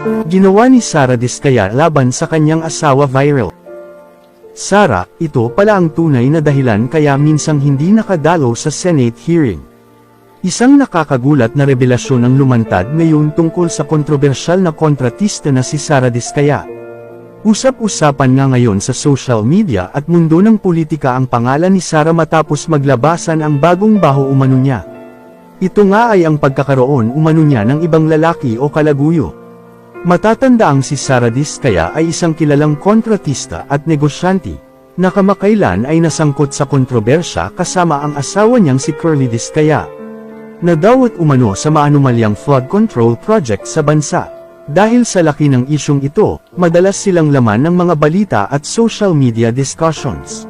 Ginawa ni Sara Diskaya laban sa kanyang asawa viral. Sara, ito pala ang tunay na dahilan kaya minsang hindi nakadalo sa Senate hearing. Isang nakakagulat na revelasyon ang lumantad ngayon tungkol sa kontrobersyal na kontratista na si Sara Diskaya. Usap-usapan nga ngayon sa social media at mundo ng politika ang pangalan ni Sara matapos maglabasan ang bagong baho umano niya. Ito nga ay ang pagkakaroon umano niya ng ibang lalaki o kalaguyo. Matatanda ang si Sara Diskaya ay isang kilalang kontratista at negosyante, na kamakailan ay nasangkot sa kontrobersya kasama ang asawa niyang si Curly Diskaya. Nadawat umano sa maanumalyang flood control project sa bansa. Dahil sa laki ng isyong ito, madalas silang laman ng mga balita at social media discussions.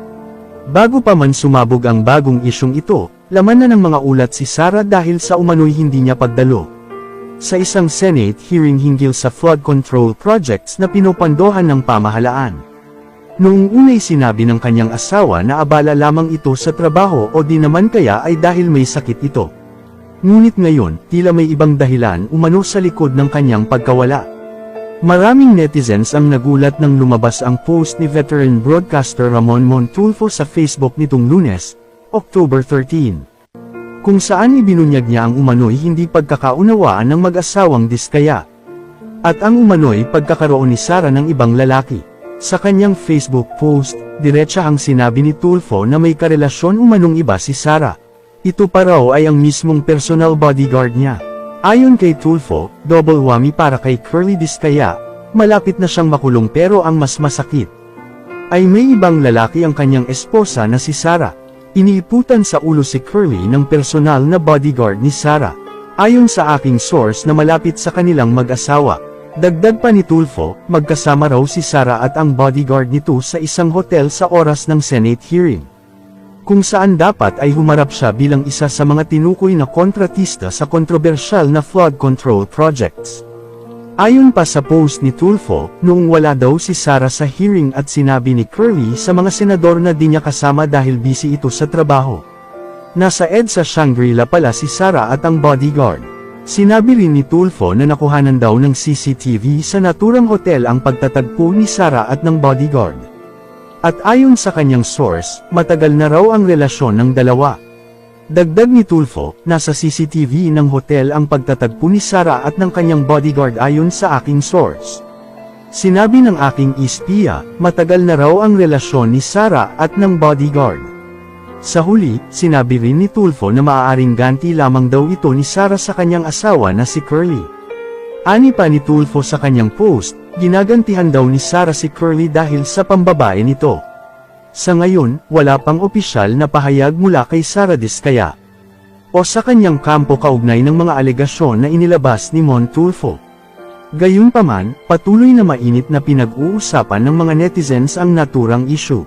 Bago pa man sumabog ang bagong isyong ito, laman na ng mga ulat si Sara dahil sa umano'y hindi niya pagdalo. Sa isang Senate hearing hinggil sa flood control projects na pinopandohan ng pamahalaan. Noong unay sinabi ng kanyang asawa na abala lamang ito sa trabaho o di naman kaya ay dahil may sakit ito. Ngunit ngayon, tila may ibang dahilan umano sa likod ng kanyang pagkawala. Maraming netizens ang nagulat nang lumabas ang post ni veteran broadcaster Ramon Montulfo sa Facebook nitong lunes, October 13. Kung saan ibinunyag niya ang umano'y hindi pagkakaunawaan ng mag-asawang diskaya. At ang umano'y pagkakaroon ni Sara ng ibang lalaki. Sa kanyang Facebook post, diretsahang sinabi ni Tulfo na may karelasyon umanong iba si Sara. Ito pa raw ay ang mismong personal bodyguard niya. Ayon kay Tulfo, double whammy para kay Curly Diskaya, malapit na siyang makulong pero ang mas masakit. Ay may ibang lalaki ang kanyang esposa na si Sara. Iniiputan sa ulo si Curly ng personal na bodyguard ni Sara. Ayon sa aking source na malapit sa kanilang mag-asawa. Dagdag pa ni Tulfo, magkasama raw si Sara at ang bodyguard nito sa isang hotel sa oras ng Senate hearing kung saan dapat ay humarap siya bilang isa sa mga tinukoy na kontratista sa kontrobersyal na flood control projects. Ayon pa sa post ni Tulfo, noong wala daw si Sara sa hearing at sinabi ni Curly sa mga senador na di niya kasama dahil busy ito sa trabaho. Nasa EDSA Shangri-La pala si Sara at ang bodyguard. Sinabi rin ni Tulfo na nakuhanan daw ng CCTV sa naturang hotel ang pagtatagpo ni Sara at ng bodyguard. At ayon sa kanyang source, matagal na raw ang relasyon ng dalawa. Dagdag ni Tulfo, nasa CCTV ng hotel ang pagtatagpo ni Sara at ng kanyang bodyguard ayon sa aking source. Sinabi ng aking ispiya, matagal na raw ang relasyon ni Sara at ng bodyguard. Sa huli, sinabi rin ni Tulfo na maaaring ganti lamang daw ito ni Sara sa kanyang asawa na si Curly. Ani pa ni Tulfo sa kanyang post, ginagantihan daw ni Sara si Curly dahil sa pambabae nito. Sa ngayon, wala pang opisyal na pahayag mula kay Sara Diskaya. O sa kanyang kampo kaugnay ng mga alegasyon na inilabas ni Mon Tulfo. Gayunpaman, patuloy na mainit na pinag-uusapan ng mga netizens ang naturang issue.